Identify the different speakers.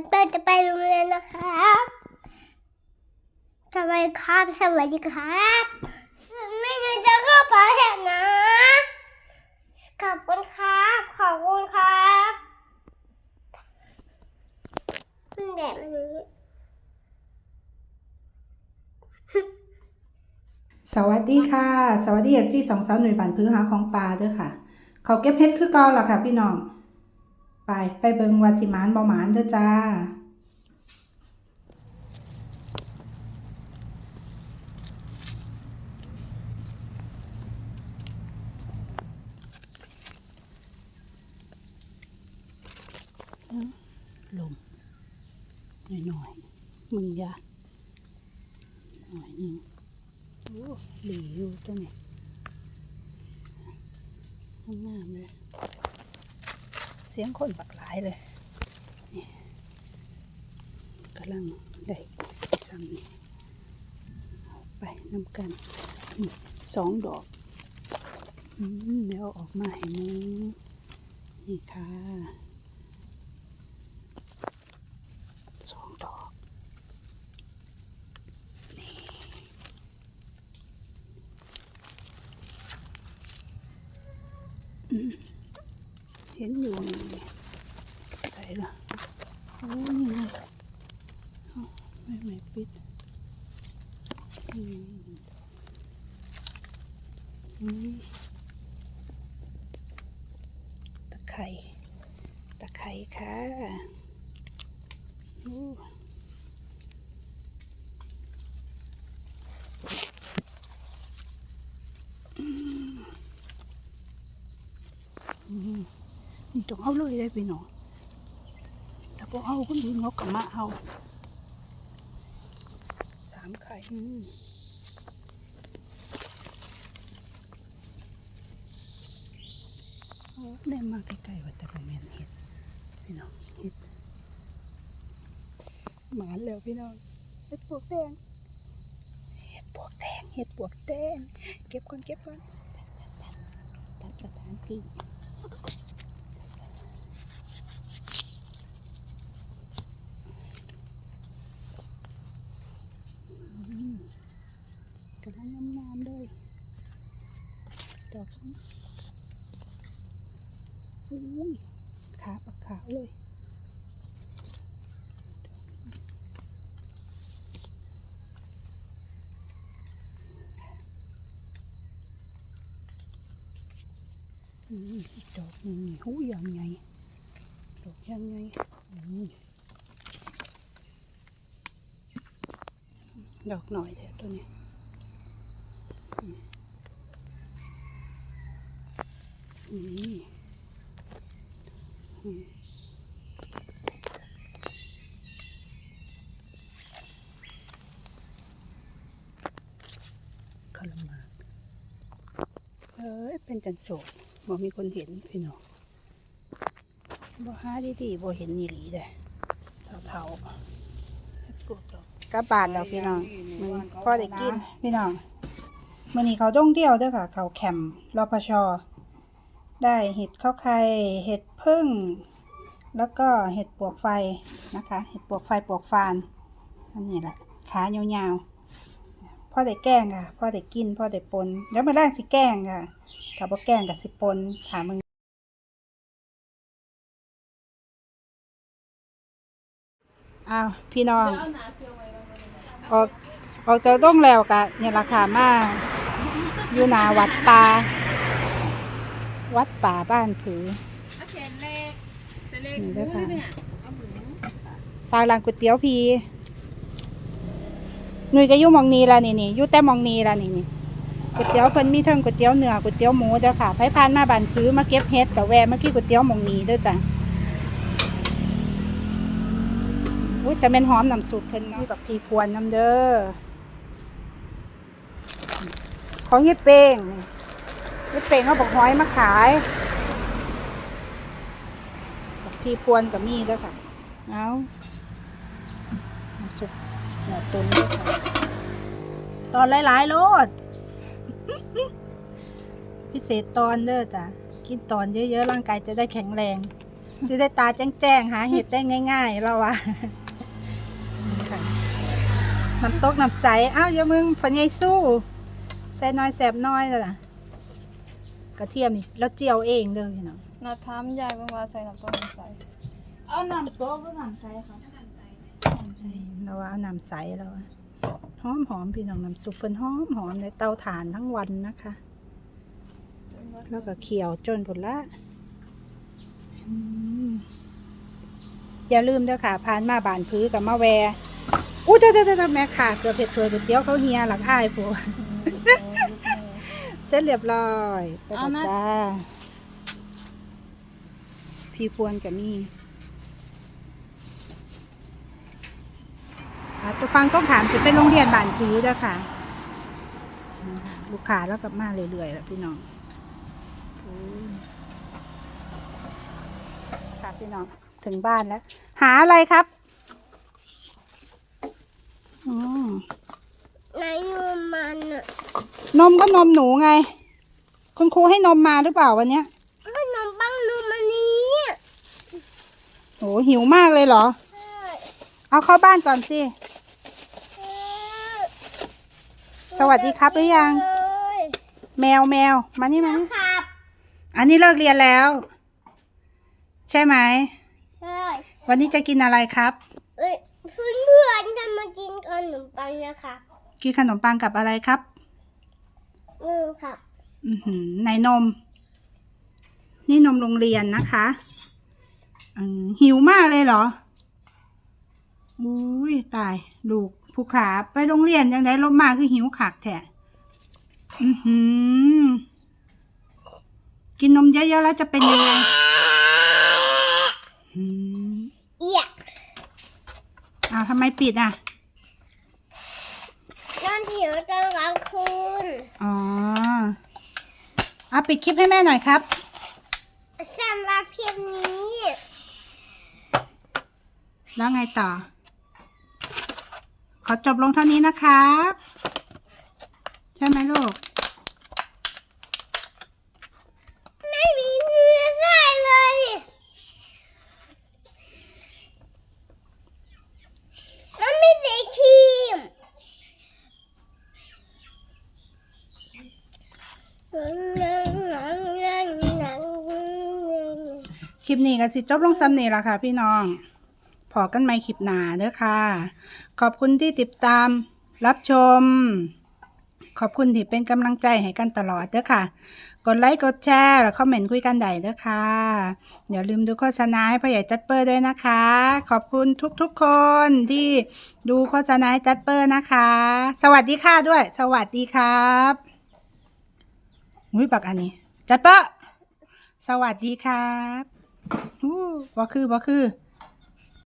Speaker 1: วันเปิดจะไปโรงเรียนนะครับสวัสดีครับสวัสดีครับ ไม่ได้จะเข้าไปแหกนะ ขอบคุณครับ ขอบคุณครับแดดมันนี้
Speaker 2: สวัสดีค่ะ สวัสดีเอฟซีสองสาวหน่วยบันพื้หาของปลาด้อค่ะ เขาเก็บเฮ็ดคือเก่าล่ะค่ะ พี่น้อง ไปไปเบิงวัดสิมานบ่หมานเด้อจ้า
Speaker 3: ลมหน่อยๆมึงยาหน่อยนึงโอ้หลีอยู่ตัวนี้ข้างหน้าเลย สียงคนปักหลายเลยนี่กำลังได้สั่งนี่ไปนำกันสองดอกเดี๋ยวออกมาให้มึงนี่ค่ะสองดอกนี่เห็นอยู่นี่ใส่ละโอ้นี่ไงเอา ไม่ไม่ปิดอืมอืมตะไคร่ตะไคร่ค่ะนี่ต้องเอาเลยได้พี่น้องถ้าพอเอาคนอื่นเขาก็มาเอาามไข่อืมโอ้ได้มาใกล้ๆว่าแต่ประเมนเห็ดพี่น้องเห็ดหมานแล้วพี่น้องเห็ดปวกแดงเห็ดปวกแดงเห็ดปวกแดงเก็บก่อนเก็บก่อนตัดสถานที่ อืม กำลังงามๆเลยดอกนี้อุ้ยขาปักขาวเลยดอกหนึ่งนี่หูยังไงดอกยังไงดอกหน่อยแถวตัวนี้ นี่อืมขลมากเอ้ย เป็นจันโศกบ่มีคนเห็นพี่น้องบ่หาดีๆบ่เห็นนี่หลีเลยเท่าๆกลับบ้านแล้วพี่น้องมันพ่อได้กิน พี่น้อง มื้อนี้เขาต้องเที่ยวด้วยค่ะ เขาแคมป์รพชอได้เห็ดข้าวไข่เห็ดพึ่ง แล้วก็เห็ดปวกไฟนะคะ เห็ดปวกไฟปวกฟานอันนี้แหละขายาวๆพ่อได้แกล้งค่ะพ่อได้กินพ่อได้ปนแล้วมาแรกสิแกล้งค่ะถ้าบ่แกล้งกับสิปนถามมึงอ้าวพี่น้องออกออกจากด้งแล้วกะเนี่ยราคามา อยู่หนาวัดป่าวัดป่าบ้านผือ
Speaker 4: เอาเส้นเล็กเส้นเล็ก
Speaker 2: นี่
Speaker 4: ห
Speaker 2: ด้วย
Speaker 4: มู
Speaker 2: ค่ะ
Speaker 4: นี่เนี่ย
Speaker 2: ฝากร้านก๋วยเตี๋ยวพีหนุ่ยก็อยู่หมองนี้ละนี่นี่อยู่แต่หมองนี้ละนี่นี่ก๋วยเตี๋ยวเพิ่นมีเทั้งก๋วยเตี๋ยวเนื้อก๋วยเตี๋ยวหมูเด้อค่ะไผพานมาบ้านผือมาเก็บเฮ็ดกับแวะมากินก๋วยเตี๋ยวหมองนี้เด้อจ้ะอุ้ยจะเป็นหอมน้ำซุปเพิ่นเนาะมีบักพีพวนน้ำเด้อ ของยี่เป้งนี่ยี่เป้งเอาบักหอยมาขายบักพีพวนกับมีเด้อค่ะ เอาน้ำซุปหมูตุ๋นด้วยค่ะ ตอนหลายๆโลด พิเศษตอนเด้อจ้ะ กินตอนเยอะๆ ร่างกายจะได้แข็งแรง
Speaker 3: จะได้ตาแจ้งๆ หาเห็ดได้ง่าย ๆ เราอะว่ะน้ำตกน้ำใส อ้าวอย่ามึงพญายสู้ แซ่น้อยแสบน้อยเลยล่ะกระเทียมนี่แล้วเจียวเองเด้อพี่น้อง
Speaker 4: นัดถามยายว่าว่าใส่น้ำต้มใส่
Speaker 3: เอาน้ำโต๊ะก็น้ำใสค่ะเราว่าเอาน้ำใสเราอะหอมหอมๆพี่น้องน้ำซุปเป็นหอมหอมในเตาถ่านทั้งวันนะคะ แล้วก็เคี่ยวจนผลละอืมอย่าลืมเด้อค่ะผ่านมาบานพื้กับมาแวอู้เจ้าเจ้าเจ้าแม่ค่ะเกือบเผ็ดถ้วยก๋วยเตี๋ยวเขาเฮียหลังอ้ายผัว เสร็จเรียบร้อยไป
Speaker 4: เอา
Speaker 3: แล้ว
Speaker 4: นะ
Speaker 3: จ้าพี่พวนกับมี่อะตัวฟังต้องถามจะเป็นโรงเรียนบานพื้เด้อค่ะนี่ค่ะ ลูกค้าแล้วกลับมาเรื่อยๆแล้วพี่น้องค่ะพี่น้องถึงบ้านแล้ว หาอะไรครับอม
Speaker 1: นายนู มันอะ
Speaker 3: นมก็นมหนูไง คุณครูให้นมมาหรือเปล่าวันเนี้ย
Speaker 1: ขนมปังนูมันนี้
Speaker 3: โหหิวมากเลยเหรอ
Speaker 1: ใช่
Speaker 3: เอาเข้าบ้านก่อนสิ
Speaker 1: ใช่
Speaker 3: สวัสดีครับหรือยัง
Speaker 1: เลย
Speaker 3: แมวแมวมานี่มานี่
Speaker 1: ครับ
Speaker 3: อันนี้เลิกเรียนแล้ว ใช่ไหม
Speaker 1: ใช่
Speaker 3: วันนี้จะกินอะไรครับ
Speaker 1: เอ้ยเพื่อนเพื่อนๆจะมากินขนมปังนะครับ
Speaker 3: กินขนมปังกับอะไรครับ
Speaker 1: อืมครับ
Speaker 3: อือหือในนม นี่นมโรงเรียนนะคะอืมหิวมากเลยเหรอ อุ้ยตาย ลูกผู้ขาไปโรงเรียนยังไงลบมาคือหิวขากแท้อือหือ กินนมเยอะๆแล้วจะเป็นยังไงอืม
Speaker 1: เอีย
Speaker 3: อ้าวทำไมปิดอะ
Speaker 1: นอนหิวตอนกลางคืน
Speaker 3: อ๋อเอาปิดคลิปให้แม่หน่อยครับ
Speaker 1: สำหรับคลิปนี้
Speaker 3: แล้วไงต่อ ขอจบลงเท่านี้นะครับ ใช่ไหมลูก
Speaker 1: ไม่มีเนื้อใส่เลยมันไม่ได้ครีม
Speaker 3: ค ลิปนี้ก็สิจบลงซ้ำนี่ละค่ะ พี่น้องพอกันใหม่คลิปหนาเด้อค่ะ ขอบคุณที่ติดตามรับชม ขอบคุณที่เป็นกำลังใจให้กันตลอดเด้อค่ะ กดไลค์กดแชร์แล้วคอมเมนต์คุยกันได้เด้อค่ะอย่าลืมดูโฆษณาให้พ่อใหญ่จัดเปอร์ด้วยนะคะ ขอบคุณทุกๆคนที่ดูโฆษณาจัดเปอร์นะคะ สวัสดีค่ะด้วย สวัสดีครับอุ้ยปักอันนี้ จัดเปอร์สวัสดีครับ อู้บ่คือบ่คือ